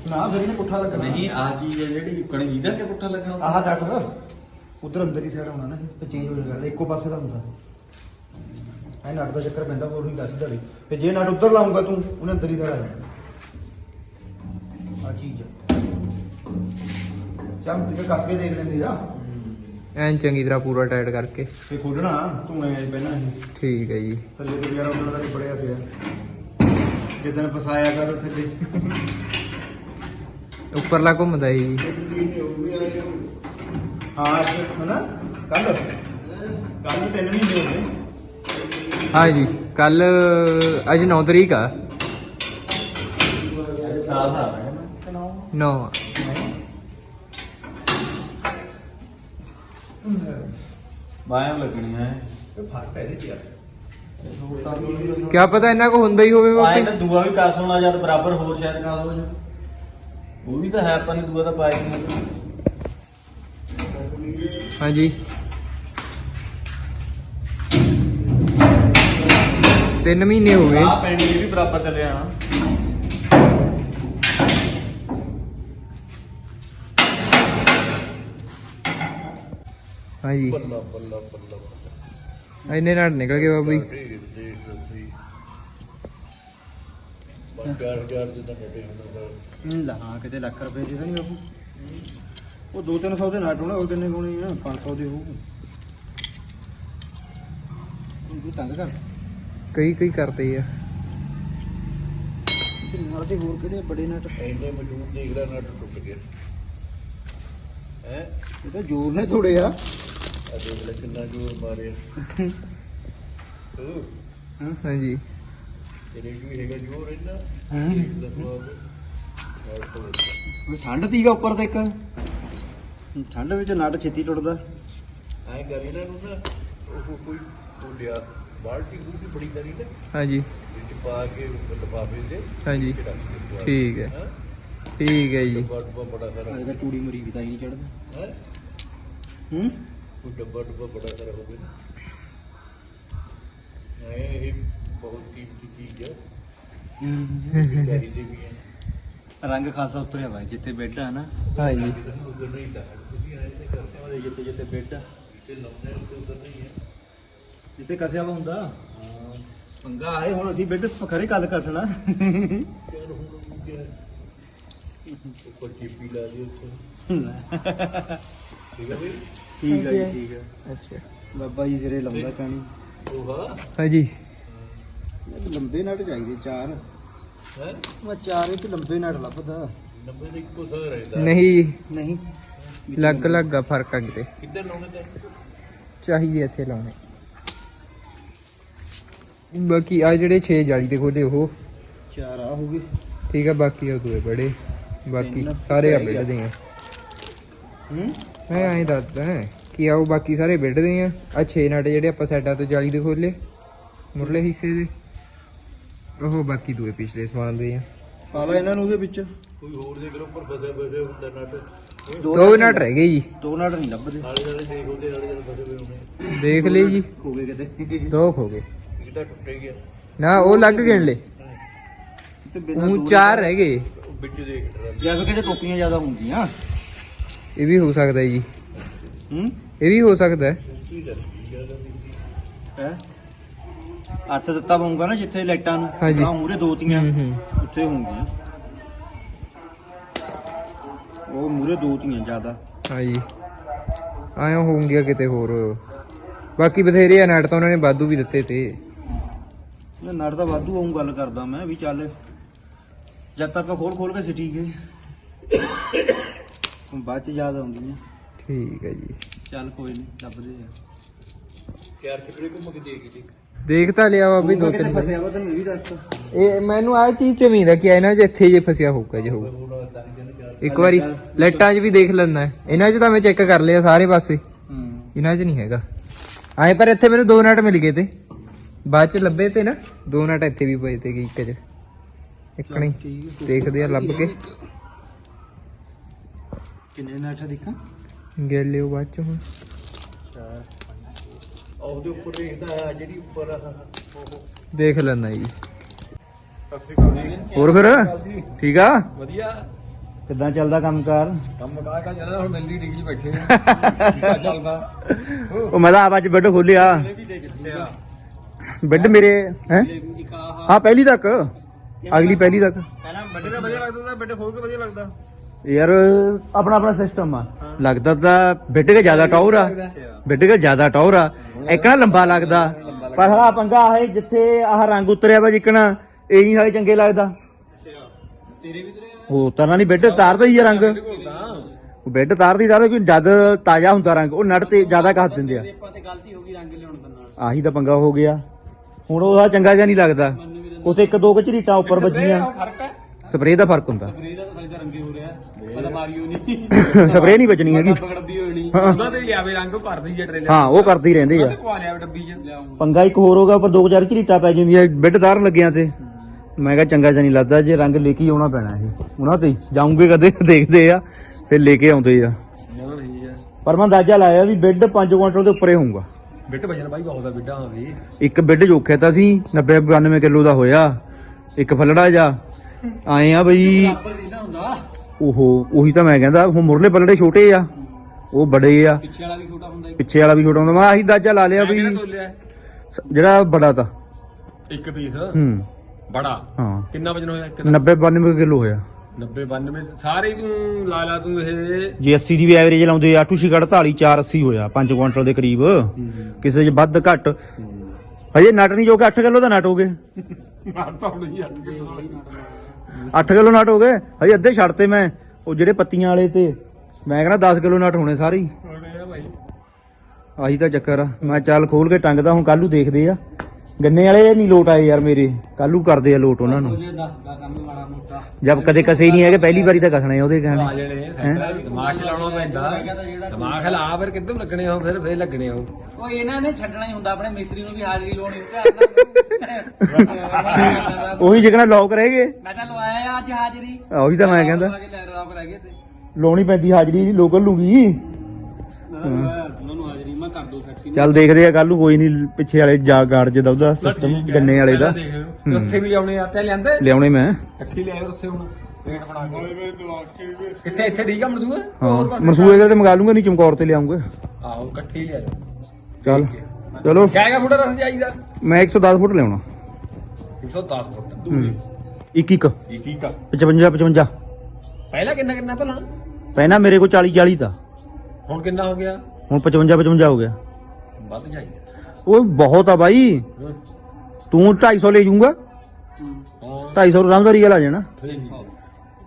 ਨਾ ਫਿਰ ਇਹਨੇ ਪੁੱਠਾ ਲੱਗਣਾ। ਨਹੀਂ ਆ ਚੀਜ਼ ਹੈ ਜਿਹੜੀ ਕਣੀ ਇਹਦਾ ਕਿ ਪੁੱਠਾ ਲੱਗਣਾ? ਆਹ ਡਾਕਟਰ ਉਧਰ ਅੰਦਰ ਹੀ ਸਾਈਡ ਹੋਣਾ ਨਾ ਤੇ ਚੇਂਜ ਹੋ ਜਾਏਗਾ ਇੱਕੋ ਪਾਸੇ ਦਾ ਹੁੰਦਾ। ਐ ਨਟ ਦਾ ਚੱਕਰ ਪੈਂਦਾ ਹੋਰ ਨਹੀਂ ਦੱਸ ਢੜੀ ਤੇ ਜੇ ਨਟ ਉਧਰ ਲਾਉਂਗਾ ਤੂੰ ਉਹਨੇ ਅੰਦਰ ਹੀ ਦਾ ਜਾਣਾ ਆ ਚੀਜ਼ ਆ। ਚੱਲ ਠੀਕ ਕੱਸ ਕੇ ਦੇਖ ਲੈਂਦੇ ਆ ਐਨ ਚੰਗੀ ਤਰ੍ਹਾਂ ਪੂਰਾ ਟਾਈਟ ਕਰਕੇ। ਤੇ ਖੋਲਣਾ ਤੂੰ ਐ ਪਹਿਲਾਂ ਹੀ। ਠੀਕ ਹੈ ਜੀ। ਥੱਲੇ ਤੇ ਯਾਰ ਉਹਨਾਂ ਦਾ ਬੜਿਆ ਪਿਆ। ਜਿੱਦਣ ਫਸਾਇਆ ਕਰ ਥੱਲੇ ਉੱਪਰਲਾ ਘੁੰਮਦਾ ਹੈ। ਜੀ ਹਾਂ ਹਨਾ? ਕੱਲ ਕੱਲ ਤਿੰਨ ਮਹੀਨੇ ਹੋ ਗਏ। ਹਾਂ ਜੀ ਕੱਲ ਅੱਜ 9 ਤਰੀਕ ਆ। ਖਾਸ ਆ ਰਿਹਾ ਨਾ। 9 ਬਾਹਾਂ ਲੱਗਣੀਆਂ ਹੈ ਇਹ ਫ਼ਰਕ ਹੈ ਇਹਦੇ ਚ ਯਾਰ ਕਿਆ ਪਤਾ ਇੰਨਾ ਕੋ ਹੁੰਦਾ ਹੀ ਹੋਵੇ ਬਾਪੇ ਤਾਂ ਦੂਆ ਵੀ ਕਾਸ ਹੋਣਾ ਜਦ ਬਰਾਬਰ ਹੋਰ ਸ਼ਾਇਦ ਕਾਸ ਹੋ ਜਾ ਉਹ ਵੀ ਤਾਂ ਹੈ ਆਪਾਂ ਨੇ ਦੂਆ ਤਾਂ ਪਾਇਆ ਨਹੀਂ ਹਾਂਜੀ। ਤਿੰਨ ਮਹੀਨੇ ਹੋ ਗਏ। ਆ ਪੈਣੀ ਵੀ ਬਰਾਬਰ ਚੱਲੇ ਆਣਾ ਹਾਂਜੀ। ਬੱਲਾ ਬੱਲਾ ਬੱਲਾ ਇੰਨੇ ਨਾਲ ਨਿਕਲ ਗਏ ਬਾਬੂ ਜੀ। ਦੇਖ ਦੇਖ ਸਹੀ ਬਸ ਪਿਆਰ ਪਿਆਰ ਜਿੱਦਾਂ ਨੇੜੇ ਹੁੰਦਾ ਲਾ ਹਾਂ ਕਿਤੇ ਲੱਖ ਰੁਪਏ ਦੇ ਤਾਂ ਨਹੀਂ ਬਾਬੂ ਉਹ 2-300 ਦੇ ਨਾਟ ਹੋਣਾ ਉਹ ਕਿੰਨੇ ਕੋਣੇ ਆ? 500 ਦੇ ਹੋਊ। ਇਹ ਤੰਗ ਕਰ। ਕਈ ਕਈ ਕਰਦੇ ਆ। ਤੇ ਨਾਲ ਦੇ ਹੋਰ ਕਿਹੜੇ ਬੜੇ ਨਟ? ਇੰਨੇ ਮਜ਼ਦੂਰ ਦੇਖ ਨਟ ਟੁੱਟ ਗਿਆ। ਹੈ? ਇਹ ਤਾਂ ਜ਼ੋਰ ਨੇ ਥੋੜੇ ਆ ਦੇਖ ਲੈ ਕਿੰਨਾ ਜੋਰ ਮਾਰਿਆ। ਉਹ ਹਾਂਜੀ। ਤੇਰੇ ਵੀ ਹੈਗਾ ਜੋਰ ਇੰਨਾ। ਉਹ ਠੰਡ ਤੀਗਾ ਉੱਪਰ ਤੇ ਇੱਕ। ਠੰਡ ਵਿੱਚ ਨਟ ਛੇਤੀ ਟੁੱਟਦਾ। ਐ ਕਰ ਇਹਨਾਂ ਨੂੰ ਨਾ ਉਹ ਕੋਈ ਉਹ ਲਿਆ ਬਾਲਟੀ ਬੂਟੀ ਬੜੀ ਕਰੀ ਨਾ। ਹਾਂਜੀ। ਵਿੱਚ ਪਾ ਕੇ ਲਫਾਫੇ ਦੇ। ਹਾਂਜੀ। ਠੀਕ ਹੈ। ਠੀਕ ਹੈ ਜੀ। ਡੁੱਬਾ ਬੜਾ ਸਾਰਾ। ਚੂੜੀ ਮਰੀ ਵੀ ਤਾਂ ਹੀ ਨਹੀਂ ਚੜਦਾ ਹੈ? ਹੂੰ? ਕੋਈ ਡੱਬਾ ਡੁੱਬਾ ਬੜਾ ਸਾਰਾ ਹੋਵੇ। ਨਾ ਇਹ ਇਹ ਬਹੁਤ ਕੀਮਤੀ ਚੀਜ਼ ਹੈ ਵੀ ਹੈ ਰੰਗ ਖਾਸਾ ਉਤਰਿਆ ਵਾ ਜਿੱਥੇ ਬੈੱਡ ਆ ਨਾ। ਹਾਂਜੀ। ਉਧਰ ਨਹੀਂ ਤਾਂ ਤੁਸੀਂ ਆਏ ਤੇ ਕਰਦੇ ਉਹਦੇ ਜਿੱਥੇ ਜਿੱਥੇ ਬੈੱਡ ਆ। ਤੇ ਹੋ ਉਧਰ ਨਹੀਂ ਹੈ ਜਿੱਥੇ ਕਸਿਆ ਵਾ ਹੁੰਦਾ। ਪੰਗਾ ਆਏ ਹੁਣ ਅਸੀਂ ਬੈੱਡ ਖਰੇ ਕੱਲ ਕਸਣਾ। ਯਾਰ ਹੁਣ ਕੀ ਹੈ। ਉੱਪਰ ਟੀਪੀ ਲਾ ਲਈ ਉੱਥੇ। ਠੀਕ ਹੈ ਬਈ? ਠੀਕ ਹੈ ਜੀ ਠੀਕ ਹੈ ਅੱਛਾ। ਬਾਬਾ ਜੀ ਸਿਰੇ ਲੰਬਾ ਚਾਣੀ। ਉਹ ਹਾਂ ਹਾਂਜੀ ਲੰਬੇ ਨਟ ਚਾਹੀਦੇ ਚਾਰ। ਹੈ? ਮੈਂ ਚਾਰ ਵਿੱਚ ਲੰਬੇ ਨਟ ਲੱਭਦਾ। ਨੰਬਰ ਦੇ ਇੱਕੋ ਸਾਹ ਰਹਿੰਦਾ। ਨਹੀਂ। ਨਹੀਂ। ਲੱਗ ਲੱਗ ਆ ਫ਼ਰਕ ਆ ਕਿਤੇ ਕਿੱਧਰ ਲਾਉਣੇ ਤੇ? ਚਾਹੀਦੇ ਇੱਥੇ ਲਾਉਣੇ। ਬਾਕੀ ਆ ਜਿਹੜੇ 6 ਜਾਲੀ ਦੇ ਖੋਲੇ ਉਹ। ਚਾਰ ਆ ਹੋ ਗਏ। ਠੀਕ ਆ ਬਾਕੀ ਉਹ ਦੂਏ ਬੜੇ। ਬਾਕੀ ਸਾਰੇ ਆ ਹੈਗੇ ਆ। ਬੈੱਡ ਦੇ ਆ। ਹੂੰ? ਮੈਂ ਐਂ ਦੱਸਦਾ ਕਿ ਆਓ ਬਾਕੀ ਸਾਰੇ ਬੈੱਡ ਦੇ ਆ ਆ 6 ਨਟ ਜਿਹੜੇ ਆਪਾਂ ਸਾਈਡਾਂ ਤੋਂ ਜਾਲੀ ਦੇ ਖੋਲੇ ਮੁਰਲੇ ਹਿੱਸੇ ਦੇ। ਉਹ ਬਾਕੀ ਦੂਏ ਪਿਛਲੇ ਸਮਾਨ ਦੇ ਆ। ਪਾ ਲਾ ਇਹਨਾਂ ਨੂੰ ਉਹਦੇ ਵਿੱਚ। ਕੋਈ ਹੋਰ ਦੇ ਕਰੋ ਪਰ ਫਸੇ ਫਸੇ ਹੁੰਦਾ ਨਟ। ਦੋ ਨਟ ਰਹਿ ਗਏ ਜੀ। ਦੋ ਨਟ ਨਹੀਂ ਲੱਭਦੇ। ਨਾਲੇ ਨਾਲੇ ਦੇਖ ਉਹਦੇ ਨਾਲੇ ਨਾਲੇ ਫਸੇ ਪਏ ਹੋਣੇ। ਦੇਖ ਲਈ ਜੀ। ਹੋ ਗਏ ਕਿਤੇ। ਦੋ ਹੋ ਗਏ। ਇਹ ਤਾਂ ਟੁੱਟੇ ਗਿਆ ਨਾ ਉਹ ਲੱਗ ਗਿਣ ਲੈ ਉਹ ਦੋ ਚਾਰ ਰਹਿ ਗਏ। ਵਿੱਚ ਦੇਖ। ਟਰਾਲੀ ਜਾਂ ਫਿਰ ਕਿਤੇ ਟੋਪੀਆਂ ਜ਼ਿਆਦਾ ਹੁੰਦੀਆਂ। ਇਹ ਵੀ ਹੋ ਸਕਦਾ ਜੀ। ਹੂੰ? ਇਹ ਵੀ ਹੋ ਸਕਦਾ ਹੈ। ਹੈ? ਅਰਥ ਦਿੱਤਾ ਪਊਗਾ ਨਾ ਜਿੱਥੇ ਲਾਈਟਾਂ ਨੂੰ। ਹਾਂਜੀ। ਆਹ ਮੂਰੇ ਦੋ ਤੀਆਂ। ਹੂੰ ਹੂੰ। ਉੱਥੇ ਹੋਣਗੀਆਂ। ਉਹ ਮੂਰੇ ਦੋ ਤੀਆਂ ਜ਼ਿਆਦਾ। ਹਾਂਜੀ। ਆਇਆ ਹੋਣਗੀਆਂ ਕਿਤੇ ਹੋਰ। ਬਾਕੀ ਬਥੇਰੇ ਆ ਨਟ ਤਾਂ ਉਹਨਾਂ ਨੇ ਵਾਧੂ ਵੀ ਦਿੱਤੇ ਤੇ। ਇਹ ਨਟ ਤਾਂ ਵਾਧੂ ਆਉਂ ਗੱਲ ਕਰਦਾ ਮੈਂ ਵੀ ਚੱਲ। ਜਦ ਤੱਕ ਖੋਲ ਖੋਲ ਕੇ ਸਿੱਟੀ ਗਏ। ਹੁਣ ਬਾਅਦ ਚ ਯਾਦ ਆਉਂਦੀਆਂ ਠੀਕ ਹੈ ਜੀ। ਚੱਲ ਕੋਈ ਨਹੀਂ ਲੱਭਦੇ ਆ। ਚਾਰ ਕਿਪੜੇ ਘੁੰਮ ਕੇ ਦੇਖ ਲਈ। ਦੇਖ ਤਾਂ ਲਿਆ ਵਾ ਵੀ ਦੋ ਤਿੰਨ ਵਾਰੀ। ਫਸਿਆ ਵਾ ਤੈਨੂੰ ਵੀ ਦੱਸਤਾ ਇਹ ਮੈਨੂੰ ਆ ਚੀਜ਼ ਚ ਉਮੀਦ ਆ ਕਿ ਇਹਨਾਂ 'ਚ ਇੱਥੇ ਜੇ ਫਸਿਆ ਹੋਊਗਾ ਜੇ ਹੋਊਗਾ ਹੁਣ ਤਾਂ ਹੀ ਕਹਿੰਦੇ ਚਾਰ ਇੱਕ ਵਾਰੀ ਲਾਈਟਾਂ 'ਚ ਵੀ ਦੇਖ ਲੈਂਦਾ। ਇਹਨਾਂ 'ਚ ਤਾਂ ਮੈਂ ਚੈੱਕ ਕਰ ਲਿਆ ਸਾਰੇ ਪਾਸੇ। ਹੂੰ। ਇਹਨਾਂ 'ਚ ਨਹੀਂ ਹੈਗਾ। ਆਏ ਪਰ ਇੱਥੇ ਮੈਨੂੰ ਦੋ ਨਟ ਮਿਲ ਗਏ ਤੇ। ਬਾਅਦ 'ਚ ਲੱਭੇ ਤੇ ਨਾ ਦੋ ਨਟ ਇੱਥੇ ਵੀ ਪਏ ਤੇ ਇੱਕ 'ਚ। ਇੱਕ ਨਹੀਂ ਠੀਕ ਦੇਖਦੇ ਆ ਲੱਭ ਕੇ। ਕਿੰਨੇ ਨਟ ਦੇਖਾਂ? ਗਿਣ ਲਿਓ ਬਾਅਦ 'ਚ ਹੁਣ। ਚਾਰ ਉਹਦੇ ਉੱਪਰ ਦੇਖਦਾ ਹੈ ਜਿਹੜੀ ਉੱਪਰ ਆ ਉਹ ਦੇਖ ਲੈਂਦਾ ਜੀ। ਹੋਰ ਫਿਰ? ਠੀਕ ਆ? ਵਧੀਆ। ਕਿੱਦਾਂ ਚੱਲਦਾ ਕੰਮਕਾਰ? ਕੰਮ ਕਾ ਕਾ ਚੱਲਦਾ ਹੁਣ ਮਿਲਦੀ ਡਿਗਰੀ ਬੈਠੇ ਆ। ਚੱਲਦਾ? ਉਹ ਮੈਂ ਤਾਂ ਆਪ ਅੱਜ ਬੈੱਡ ਖੋਲਿਆ ਬੈੱਡ ਮੇਰੇ ਹੈ? ਹਾਂ ਪਹਿਲੀ ਤੱਕ। ਅਗਲੀ ਪਹਿਲੀ ਤੱਕ। ਪਹਿਲਾਂ ਵੱਡੇ ਦਾ ਵਧੀਆ ਲੱਗਦਾ ਤਾਂ ਵੱਡੇ ਖੋਲ ਕੇ ਵਧੀਆ ਲੱਗਦਾ। ਯਾਰ, ਆਪਣਾ ਆਪਣਾ ਸਿਸਟਮ ਆ। ਲੱਗਦਾ ਤਾਂ ਬੈੱਡ ਕੇ ਜ਼ਿਆਦਾ ਟੌਰ ਆ। ਬੈੱਡ ਕੇ ਜ਼ਿਆਦਾ ਟੌਰ ਆ। ਇੱਕ ਲੰਬਾ ਲੱਗਦਾ। ਪਰ ਹਲਾ ਪੰਗਾ ਹੈ ਜਿੱਥੇ ਆਹ ਰੰਗ ਉਤਰਿਆ ਵਾ ਜਿੱਕਣਾ, ਇਹੀ ਹਾਲੇ ਚੰਗੇ ਲੱਗਦਾ। ਉਹ ਤਰ੍ਹਾਂ ਨਹੀਂ, ਬੈੱਡ ਤਾਰਦਾ ਹੀ ਆ ਰੰਗ। ਉਹ ਤਾਰਦੀ ਤਾਰਦਾ ਕਿ ਜਦ ਤਾਜ਼ਾ ਹੁੰਦਾ ਰੰਗ, ਉਹ ਨੜ ਤੇ ਜ਼ਿਆਦਾ ਕੱਸ ਦਿੰਦੇ ਆ। ਆਹੀ ਤਾਂ ਪੰਗਾ ਹੋ ਗਿਆ। ਹੁਣ ਉਹ ਚੰਗਾ ਜਿਹਾ ਨਹੀਂ ਲੱਗਦਾ। ਉਥੇ ਇੱਕ ਦੋ ਕਚਰੀਟਾਂ ਉੱਪਰ ਵੱਜੀਆਂ। ਸਪਰੇਅ ਦਾ ਫ਼ਰਕ ਹੁੰਦਾ। ਸਪਰੇਅ ਨਹੀਂ। ਵੱਜਣੀ ਹੈਗੀ। ਹਾਂ। ਉਹਨਾਂ ਦੇ ਲਿਆਵੇ ਰੰਗ ਉਹ ਕਰਦੀ ਜੇ ਟ੍ਰੇਲਰ ਹਾਂ ਉਹ ਕਰਦੇ ਹੀ ਰਹਿੰਦੇ ਆ। ਪਵਾ ਲਿਆ ਡੱਬੀ ਚ। ਪੰਗਾ ਇੱਕ ਹੋਰ ਹੋਗਾ ਪਰ ਦੋ ਕੁ ਚਾਰ ਝਰੀਟਾਂ ਪੈ ਜਾਂਦੀਆਂ ਬੈੱਡ ਤਾਰਨ ਲੱਗਿਆਂ ਤੇ। ਮੈਂ ਕਿਹਾ ਚੰਗਾ ਜਿਹਾ ਨਹੀਂ ਲੱਗਦਾ ਜੇ ਰੰਗ ਲੈ ਕੇ ਹੀ ਆਉਣਾ ਪੈਣਾ ਇਹ। ਉਹਨਾਂ ਤੇ ਹੀ। ਜਾਊਂਗੇ ਕਦੇ ਦੇਖਦੇ ਆ ਫਿਰ ਲੈ ਕੇ ਆਉਂਦੇ ਆ। ਪਰ ਮੈਂ ਅੰਦਾਜ਼ਾ ਲਾਇਆ ਵੀ ਬੈੱਡ 5 ਕੁਇੰਟਲ ਦੇ ਉੱਪਰੇ ਹੋਊਗਾ। ਬਿੱਟ ਵਜਨ ਬਾਈ ਬਹੁਤ ਆ ਬਿੱਡਾ ਹਾਂ ਵੀ। ਇੱਕ ਬੈੱਡ ਜੋਖਿਆ ਤਾਂ ਸੀ 90 92 ਕਿਲੋ ਦਾ ਹੋਇਆ। ਇੱਕ ਫੱਲੜਾ ਜਾ ਆਏ ਆ ਬਈ। ਓਹੋ ਉਹੀ ਤਾਂ ਮੈਂ ਕਹਿੰਦਾ ਹੁਣ ਮੁਰਲੇ ਪੱਲੜੇ ਛੋਟੇ ਆ। ਉਹ ਬੜੇ ਆ। ਪਿੱਛੇ ਵਾਲਾ ਵੀ ਛੋਟਾ ਹੁੰਦਾ ਪਿੱਛੇ ਵਾਲਾ ਵੀ ਛੋਟਾ ਹੁੰਦਾ। ਮੈਂ ਆਹੀ ਅੰਦਾਜ਼ਾ ਲਾ ਲਿਆ ਵੀ ਤੋਲਿਆ ਸ- ਜਿਹੜਾ ਬੜਾ ਤਾਂ। ਇੱਕ ਪੀਸ? ਹੂੰ। ਬੜਾ? ਹਾਂ। ਕਿੰਨਾ ਵਜਨ ਹੋਇਆ ਇੱਕ 90 92 ਕਿਲੋ ਹੋਇਆ। 90 92 ਸਾਰੇ ਤੂੰ ਲਾ ਲਾ ਤੂੰ ਇਹ। ਜੇ 80 ਦੀ ਵੀ ਐਵਰੇਜ ਲਾਉਂਦੇ ਆ ਟੂਸ਼ੀ 48 480 ਹੋਇਆ 5 ਕੁਇੰਟਲ ਦੇ ਕਰੀਬ। ਕਿਸੇ 'ਚ ਵੱਧ ਘੱਟ। ਹਜੇ ਨਟ ਨਹੀਂ ਜੋ ਕਿ 8 ਕਿਲੋ ਦਾ ਨਟ ਹੋ ਗਏ। ਆ 8 ਕਿਲੋ ਨਟ ਹੋ ਗਏ। ਹਜੇ ਅੱਧੇ ਛੱਡਤੇ ਮੈਂ। ਉਹ ਜਿਹੜੇ ਪੱਤੀਆਂ ਵਾਲੇ ਤੇ ਮੈਂ ਕਹਿੰਦਾ 10 ਕਿਲੋ ਨਟ ਹੋਣੇ ਸਾਰੇ ਹੀ। ਹੋਣੇ ਆ ਭਾਈ। ਆਹੀ ਤਾਂ ਚੱਕਰ ਆ। ਮੈਂ ਚੱਲ ਖੋਲ ਕੇ ਟੰਗਦਾ ਹੁਣ ਕੱਲੂ ਦੇਖਦੇ ਆ। ਗੰਨੇ ਵਾਲੇ ਨਹੀਂ ਲੋਟ ਆਏ ਯਾਰ ਮੇਰੇ ਕੱਲੂ ਕਰਦੇ ਆ ਲੋਟ ਉਹਨਾਂ ਨੂੰ। ਜਦ ਕਦੇ ਕਸੇ ਹੀ ਨਹੀਂ ਹੈਗੇ ਪਹਿਲੀ ਵਾਰੀ ਤਾਂ ਕਸਣੇ ਆ ਉਹਦੇ ਆ ਕਹਿਣੇ ਜਣੇ ਸੈਂਟਰ ਦਿਮਾਗ ਚਲਾਉਣਾ ਪੈਂਦਾ ਦਿਮਾਗ ਹਿਲਾ ਫਿਰ ਕਿੱਧਰ ਲੱਗਣੇ ਹੋ ਫਿਰ ਫਿਰ ਲੱਗਣੇ ਹੋ ਉਹ। ਇਹਨਾਂ ਨੇ ਛੱਡਣਾ ਹੀ ਹੁੰਦਾ ਆਪਣੇ ਮਿਸਤਰੀ ਨੂੰ ਵੀ ਹਾਜ਼ਰੀ ਲਾਉਣੀ ਹੁੰਦਾ ਉਹੀ ਜਿਕਣਾ ਲੋਕ ਰਹਿ ਗਏ। ਮੈਂ ਤਾਂ ਲਵਾਇਆ ਆ ਅੱਜ ਹਾਜ਼ਰੀ। ਉਹੀ ਤਾਂ ਮੈਂ ਕਹਿੰਦਾ। ਲਵਾ ਕੇ ਲੈ ਰੌਕ ਰਹਿ ਗਏ ਤੇ। ਲਾਉਣੀ ਪੈਂਦੀ ਹਾਜ਼ਰੀ ਲੋਕਲ ਲੂਗੀ ਤਾਂ ਉਹਨਾਂ ਨੂੰ ਮੈਂ ਕਰ ਦੋ ਸੈਕਸੀ ਚੱਲ ਦੇਖਦੇ ਆ ਕੱਲ ਨੂੰ ਕੋਈ ਨਹੀਂ ਪਿੱਛੇ ਵਾਲੇ ਜਾ ਗਾਰਡ ਜਿਹਦਾ ਉਹਦਾ ਸਿਸਟਮ ਗੰਨੇ ਵਾਲੇ ਦਾ। ਉੱਥੇ ਵੀ ਲਿਆਉਣੇ ਆ ਤੇ ਲਿਆਂਦੇ? ਲਿਆਉਣੇ ਮੈਂ। ਇਕੱਠੀ ਲਿਆਏ ਉੱਥੇ ਹੁਣ ਪੇਟ ਬਣਾ ਕੇ। ਕਿੱਥੇ ਇੱਥੇ। ਠੀਕ ਆ ਮਨਸੂਆ ਹਾਂ ਮਸੂਏ ਦਾ ਤੇ ਮੰਗਾ ਲੂੰਗਾ ਨਹੀਂ ਚਮਕੌਰ ਤੇ ਲਿਆਉਂਗਾ। ਆਹੋ ਇਕੱਠੀ ਲਿਆਏ ਚੱਲ ਚਲੋ। ਕਿਆ ਫੁੱਟ ਰਸ ਚਾਹੀਦਾ ਮੈਂ 110 ਫੁੱਟ ਲਿਆਉਣਾ। 110 ਫੁੱਟ। ਇੱਕ ਇੱਕ। ਇੱਕ ਇੱਕ। 55 55 ਪਹਿਲਾਂ ਕਿੰਨਾ ਕਿੰਨਾ ਭਲਾ? ਪਹਿਲਾਂ ਮੇਰੇ ਕੋਲ 40 40 ਤਾਂ ਹੁਣ ਕਿੰਨਾ ਹੋ ਗਿਆ? ਹੁਣ 55 55 ਹੋ ਗਿਆ। ਵੱਧ ਚਾਹੀਦਾ ਉਹ ਬਹੁਤ ਆ ਬਾਈ। ਤੂੰ 250 ਲੈ ਜਾਊਂਗਾ। 250 ਰਾਮਦਾਰੀ ਵਾਲਾ ਆ ਜਾਣਾ।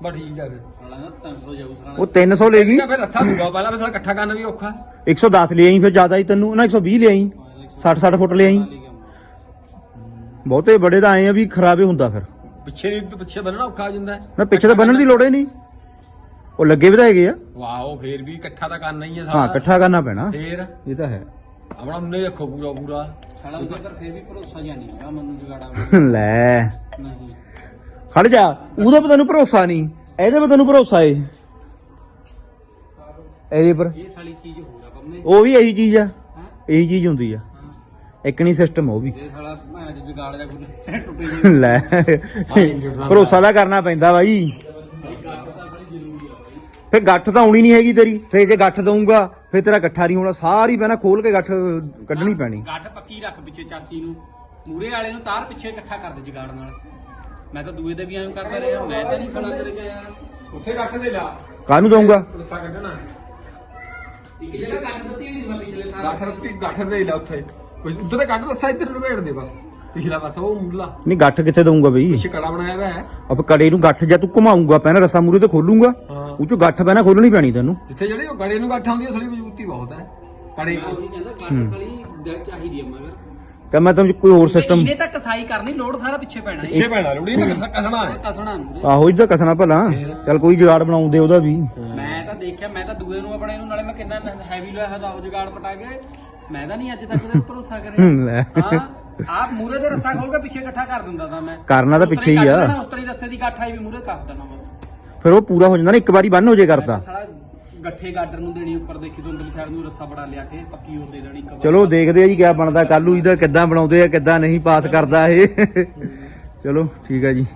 ਬਾ ਠੀਕ ਆ ਫਿਰ। ਸਾਲਾ 300 ਜਾਊ ਸਾਲਾ ਉਹ 300 ਲੈ ਗਈ। ਫਿਰ ਰੱਥਾ ਦੂਗਾ ਪਹਿਲਾਂ ਫਿਰ ਸਾਲਾ ਇਕੱਠਾ ਕਰਨਾ ਵੀ ਔਖਾ। 110 ਲੈ ਆਈ ਫਿਰ ਜ਼ਿਆਦਾ ਹੀ ਤੈਨੂੰ ਨਾ 120 ਲੈ ਆਈ। 60 60 ਫੁੱਟ ਲੈ ਆਈ। ਬਹੁਤੇ ਬੜੇ ਤਾਂ ਆਏ ਆ ਵੀ ਖਰਾਬੇ ਹੁੰਦਾ ਫਿਰ। ਪਿੱਛੇ ਨਹੀਂ ਪਿੱਛੇ ਬੰਨਣਾ ਔਖਾ ਹੋ ਜਾਂਦਾ। ਮੈਂ ਪਿੱਛੇ ਤਾਂ ਬੰਨਣ ਦੀ ਲੋੜ ਹੀ ਨਹੀਂ। ਉਹ ਲੱਗੇ ਵੀ ਤਾਂ ਹੈਗੇ ਆ। ਵਾਓ ਫੇਰ ਵੀ ਇਕੱਠਾ ਤਾਂ ਕਰਨਾ ਹੀ ਆ ਹਾਂ ਸਾਰਾ ਇਕੱਠਾ ਕਰਨਾ ਪੈਣਾ। ਫੇਰ? ਇਹ ਤਾਂ ਹੈ। ਆਪਣਾ ਉਹਨੇ ਰੱਖੋ ਪੂਰਾ ਪੂਰਾ। ਸਾਲਾ ਉਹਦੇ ਪਰ ਫੇਰ ਵੀ ਭਰੋਸਾ ਜਾਂ ਨਹੀਂ ਹੈਗਾ ਮੈਨੂੰ ਜਗਾੜਾ ਲੈ। ਨਹੀਂ। ਖੜ ਜਾ। ਉਹਦਾ ਪਤਾ ਨੂੰ ਭਰੋਸਾ ਨਹੀਂ। ਇਹਦੇ 'ਤੇ ਤੈਨੂੰ ਭਰੋਸਾ ਏ। ਇਹਦੇ ਪਰ ਇਹ ਸਾਲੀ ਚੀਜ਼ ਉਹ ਵੀ ਇਹੀ ਚੀਜ਼ ਆ। ਹਾਂ? ਇਹੀ ਚੀਜ਼ ਹੁੰਦੀ ਆ। ਇੱਕ ਨਹੀਂ ਸਿਸਟਮ ਉਹ ਵੀ। ਇਹ ਸਾਲਾ ਮੈਂ ਅੱਜ ਜਗਾੜ ਜਾ ਕੋਈ ਟੁੱਟੇ ਲੈ। ਭਰੋਸਾ ਦਾ ਕਰਨਾ ਪੈਂਦਾ ਬਾਈ। ਫੇ ਗੱਠ ਤਾਂ ਆਉਣੀ ਨਹੀਂ ਹੈਗੀ ਤੇਰੀ। ਫੇ ਜੇ ਗੱਠ ਦਊਂਗਾ ਫੇ ਤੇਰਾ ਇਕੱਠਾ ਨਹੀਂ ਹੋਣਾ। ਸਾਰੀ ਪਹਿਲਾਂ ਖੋਲ ਕੇ ਗੱਠ ਕੱਢਣੀ ਪੈਣੀ। ਗੱਠ ਪੱਕੀ ਰੱਖ ਪਿੱਛੇ ਚਾਸੀ ਨੂੰ। ਮੂਰੇ ਵਾਲੇ ਨੂੰ ਤਾਰ ਪਿੱਛੇ ਇਕੱਠਾ ਕਰ ਦੇ ਜਗਾੜ ਨਾਲ। ਮੈਂ ਤਾਂ ਦੂਏ ਦੇ ਵੀ ਐਂ ਕਰਦਾ ਰਿਹਾ ਮੈਂ ਤਾਂ ਨਹੀਂ ਸੁਣਾ ਤੇਰੇ ਯਾਰ। ਉੱਥੇ ਗੱਠ ਦੇ ਲਾ। ਕਾਹਨੂੰ ਦਊਂਗਾ? ਰਸਾ ਕੱਢਣਾ। ਇੱਕ ਜਗ੍ਹਾ ਕੱਟ ਦਿੱਤੀ ਹੋਈ ਸੀ ਮੈਂ ਪਿਛਲੇ ਥਾਂ ਗੱਠ ਰੱਤੀ ਗੱਠ ਦੇ ਲਾ ਉੱਥੇ। ਕੋਈ ਉਧਰ ਕੱਢ ਰਸਾ ਇੱਧਰ ਲਪੇੜ ਦੇ ਬਸ। ਪਿਛਲਾ ਪਾਸਾ ਉਹ ਮੁੱਢਲਾ ਨਹੀਂ ਗੱਠ ਕਿੱਥੇ ਦਊਂਗਾ ਬਈ? ਪਿੱਛੇ ਕੜਾ ਬਣਾਇਆ ਹੋਇਆ ਹੈ। ਅਬ ਕੜੇ ਨੂੰ ਗੱਠ ਜਾਂ ਤੂੰ ਘੁਮਾਉਂਗਾ ਪਹਿਲਾਂ ਰਸਾ ਮੂਰੇ ਤੇ ਖੋਲੂੰਗਾ। ਹਾਂ। ਉਹ ਚੋਂ ਗੱਠ ਪਹਿਲਾਂ ਖੋਲਣੀ ਪੈਣੀ ਤੈਨੂੰ। ਜਿੱਥੇ ਜਿਹੜੇ ਉਹ ਗੜੇ ਨੂੰ ਗੱਠ ਆਉਂਦੀ ਹੈ ਥੋੜੀ ਮਜ਼ਬੂਤੀ ਬਹੁਤ ਹੈ। ਕੜੇ ਮੈਂ ਉਹੀ ਕਹਿੰਦਾ ਗੱਠ ਖਾਲੀ ਚਾਹੀਦੀ ਆ ਮਗਰ। ਤਾਂ ਮੈਂ ਤੁਹਾਨੂੰ ਕੋਈ ਹੋਰ ਸਿਸਟਮ ਇਹਨੇ ਤਾਂ ਕਸਾਈ ਕਰਨੀ ਲੋਡ ਸਾਰਾ ਪਿੱਛੇ ਪੈਣਾ ਹੈ। ਪਿੱਛੇ ਪੈਣਾ ਲੋੜੀ ਨਾ ਕਸਣਾ ਕਸਣਾ ਹੈ ਕਸਣਾ ਆਹੋ ਇਹਦਾ ਕਸਣਾ ਭਲਾ। ਚੱਲ ਕੋਈ ਜੁਗਾੜ ਬਣਾਉਂਦੇ ਉਹਦਾ ਵੀ। ਮੈਂ ਤਾਂ ਦੇਖਿਆ ਮੈਂ ਤਾਂ ਦੂਏ ਨੂੰ ਆਪਣੇ ਨੂੰ ਨਾਲੇ ਮੈਂ ਕਿੰਨਾ ਹੈਵੀ ਲਿਆ ਹਜ਼ਾਰ ਜਗਾੜ ਪਟਾ ਕੇ। ਮੈਂ ਤਾਂ ਨਹੀਂ ਅੱਜ ਤੱਕ ਉਹਦੇ ਉੱਪਰ ਭਰੋਸਾ ਕਰਿਆ। ਹੂੰ, ਲੈ। ਹਾਂ ਆਪ ਮੂਰੇ ਦੇ ਰੱਸਾ ਖੋਲ ਕੇ ਪਿੱਛੇ ਇਕੱਠਾ ਕਰ ਦਿੰਦਾ ਤਾਂ ਮੈਂ। ਕਰਨਾ ਤਾਂ ਪਿੱਛੇ ਹੀ ਆ। ਉਸ ਤਰ੍ਹਾਂ ਹੀ ਰੱਸੇ ਦੀ ਗੱਠ ਆਈ ਵੀ ਮੂਰੇ ਕਰ ਦੇਣਾ ਬਸ। ਫਿਰ ਉਹ ਪੂਰਾ ਹੋ ਜਾਂਦਾ ਨਾ ਇੱਕ ਵਾਰੀ ਬੰਨ ਹੋ ਜੇ ਕਰਤਾ। ਸਾਲਾ ਗੱਠੇ ਗਾਡਰ ਨੂੰ ਦੇਣੀ ਉੱਪਰ ਦੇਖੀ ਤੋਂ ਅੰਦਰਲੀ ਸਾਈਡ ਨੂੰ ਰੱਸਾ ਬੜਾ ਲਿਆ ਕੇ ਪੱਕੀ ਉਹ ਦੇ ਦੇਣੀ ਇੱਕ ਵਾਰ। ਚਲੋ ਦੇਖਦੇ ਆ ਜੀ ਕਿਆ ਬਣਦਾ। ਕੱਲੂ ਇਹਦਾ ਕਿੱਦਾਂ ਬਣਾਉਂਦੇ ਆ ਕਿੱਦਾਂ ਨਹੀਂ ਪਾਸ ਕਰਦਾ ਇਹ। ਚਲੋ ਠੀਕ ਆ ਜੀ।